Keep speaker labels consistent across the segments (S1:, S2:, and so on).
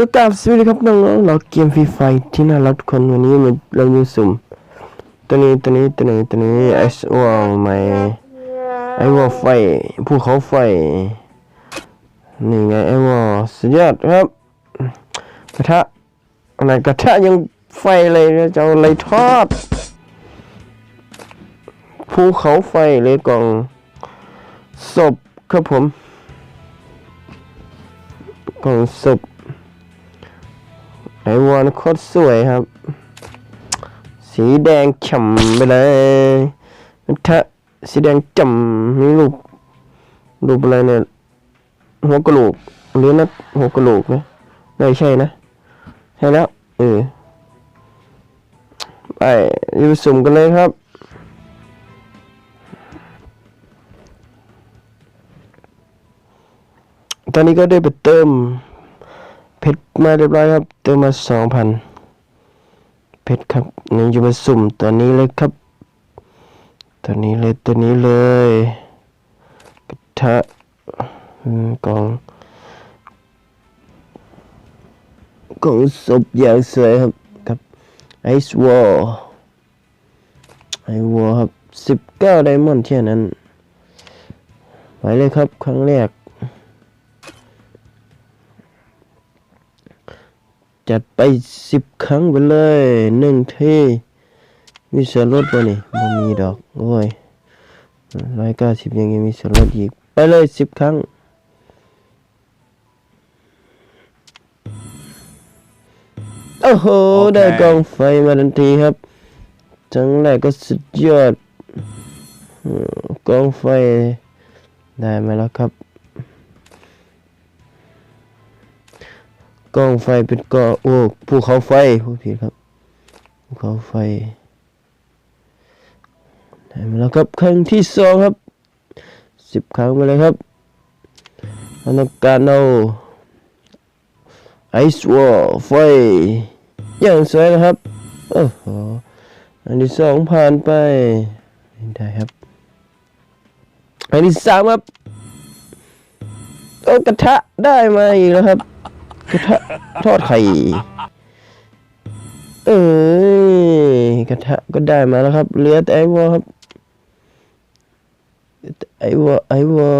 S1: ก็กราบสวัสดีครับน้องๆเราเกมฟรีไฟที่น่ารักทุกคนวันนี้มันเรามีสุ่มตัวนี้ตัวนี้ตัวนี้ตัวนี้ไอสวอลใหม่ไอวอลไฟภูเขาไฟนี่ไงไอวอลสุดยอดครับกระทะอะไรกระทะยังไฟเลยนะจะเอาอะไรทอดภูเขาไฟเลยกล่องศพครับผมกล่องศพ ไอวอนโคตรสวยครับ สีแดงฉ่ำไปเลยถ้าสีแดงจ่ำมีรูปรูปอะไรเนี่ยหัวกระโหลกหรือนะหัวกระโหลกนะไม่ใช่นะใช่แล้วเออไปยูสุ่มกันเลยครับ ตอนนี้ก็ได้ไปเติม ชรมาเรียบร้อยครับ เติมมาสองพันเพชรครับนี่จะมาสุ่มตัวนี้เลยครับ ตัวนี้เลยตัวนี้เลยกระทะกล่องกล่องศพอย่างสวยครับครับไอซ์วอลไอวอลครับสิบเก้าไดมอนด์เท่านั้น ไปเลยครับครั้งแรก จัดไปสิบครั้งไปเลยหนึ่งที่มีส่วนลดป่ะนี่บ่มีดอกโอ้ยร้อยเก้าสิบยังยังมีส่วนลดอีก ไปเลยสิบครั้ง โอ้โห ได้กองไฟมาทันทีครับ จังแรกก็สุดยอดอืมกองไฟได้มาแล้วครับ กองไฟเป็นกองโอ้ภูเขาไฟพูดผิดครับภูเขาไฟได้มาแล้วครับครั้งที่สองครับสิบครั้งไปเลยครับเราการเอาไอซ์วอลไฟอย่างสวยนะครับโอ้โหอันที่สองผ่านไปได้ครับอันที่สามครับโอ้กระทะได้มาอีกแล้วครับ กระทะทอดไข่ เอ้ยกระทะก็ได้มาแล้วครับ เหลือแต่ไอวอครับ ไอวอไอวอ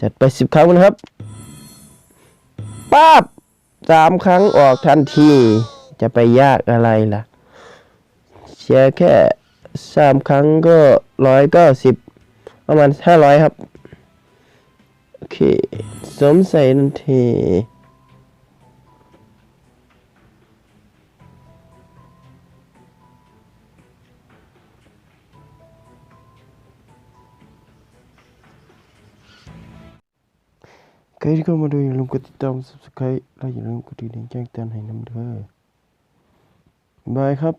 S1: จัดไปสิบครั้งนะครับป้าบสามครั้งออกทันที จะไปยากอะไรล่ะเชียแค่สามครั้งก็ร้อยเก้าสิบประมาณห้าร้อยครับ เคสวมใส่ทันทีใครที่เข้ามาดูอย่าลืมกดติดตาม subscribe และอย่าลืมกดกระดิ่งแจ้งเตือนให้น้ำเด้อบายครับ